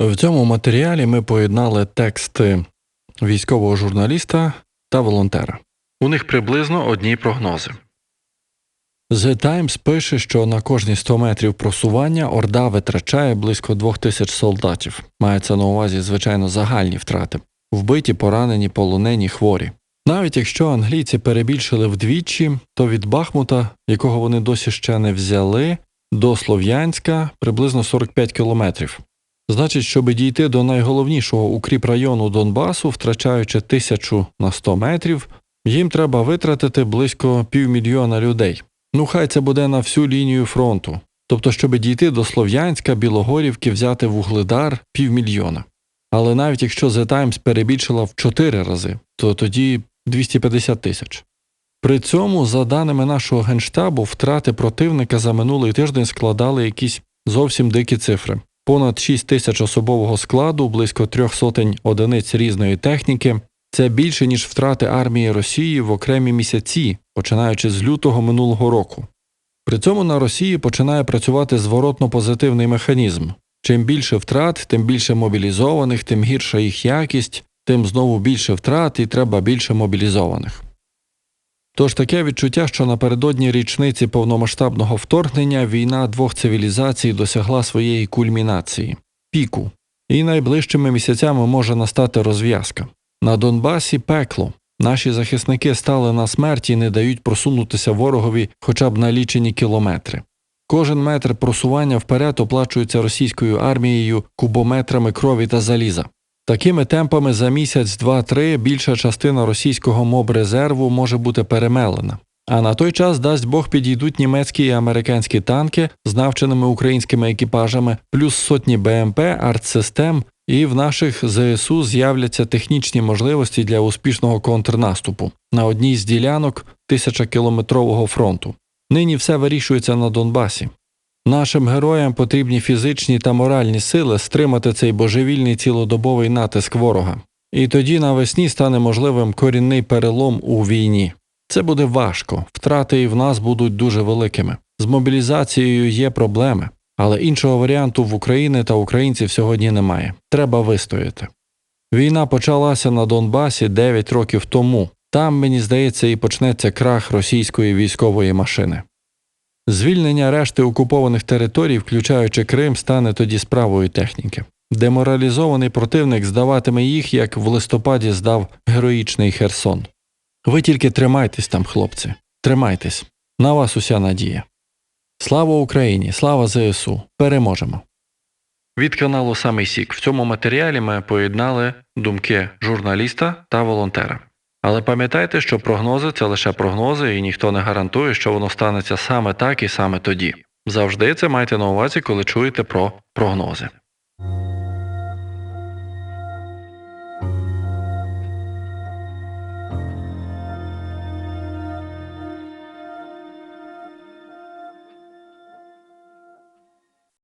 В цьому матеріалі ми поєднали тексти військового журналіста та волонтера. У них приблизно одні прогнози. The Times пише, що на кожні 100 метрів просування Орда витрачає близько 2000 солдатів. Мається на увазі, звичайно, загальні втрати вбиті, поранені, полонені, хворі. Навіть якщо англійці перебільшили вдвічі, то від Бахмута, якого вони досі ще не взяли, до Слов'янська приблизно 45 кілометрів. Значить, щоб дійти до найголовнішого укріп району Донбасу, втрачаючи тисячу на 100 метрів, їм треба витратити близько півмільйона людей. Ну, хай це буде на всю лінію фронту. Тобто, щоб дійти до Слов'янська, Білогорівки, взяти вугледар півмільйона. Але навіть якщо The Times перебільшила в 4 рази, то тоді 250 тисяч. При цьому, за даними нашого генштабу, втрати противника за минулий тиждень складали якісь зовсім дикі цифри. Понад 6 тисяч особового складу, близько трьох сотень одиниць різної техніки. Це більше, ніж втрати армії Росії в окремі місяці, починаючи з лютого минулого року. При цьому на Росії починає працювати зворотно позитивний механізм. Чим більше втрат, тим більше мобілізованих, тим гірша їх якість, тим знову більше втрат і треба більше мобілізованих. Тож таке відчуття, що напередодні річниці повномасштабного вторгнення війна двох цивілізацій досягла своєї кульмінації піку, і найближчими місяцями може настати розв'язка. На Донбасі пекло. Наші захисники стали на смерті і не дають просунутися ворогові хоча б на лічені кілометри. Кожен метр просування вперед оплачується російською армією кубометрами крові та заліза. Такими темпами за місяць, два-три більша частина російського мобрезерву може бути перемелена. А на той час, дасть Бог, підійдуть німецькі і американські танки з навченими українськими екіпажами, плюс сотні БМП, артсистем, і в наших ЗСУ з'являться технічні можливості для успішного контрнаступу на одній з ділянок тисячакілометрового фронту. Нині все вирішується на Донбасі. Нашим героям потрібні фізичні та моральні сили стримати цей божевільний цілодобовий натиск ворога. І тоді навесні стане можливим корінний перелом у війні. Це буде важко, втрати і в нас будуть дуже великими. З мобілізацією є проблеми, але іншого варіанту в Україні та українців сьогодні немає. Треба вистояти. Війна почалася на Донбасі 9 років тому. Там, мені здається, і почнеться крах російської військової машини. Звільнення решти окупованих територій, включаючи Крим, стане тоді справою техніки. Деморалізований противник здаватиме їх, як в листопаді здав героїчний Херсон. Ви тільки тримайтесь там, хлопці, тримайтесь. На вас уся надія. Слава Україні! Слава ЗСУ! Переможемо! Від каналу Самий Сік в цьому матеріалі ми поєднали думки журналіста та волонтера. Але пам'ятайте, що прогнози це лише прогнози, і ніхто не гарантує, що воно станеться саме так і саме тоді. Завжди це майте на увазі, коли чуєте про прогнози.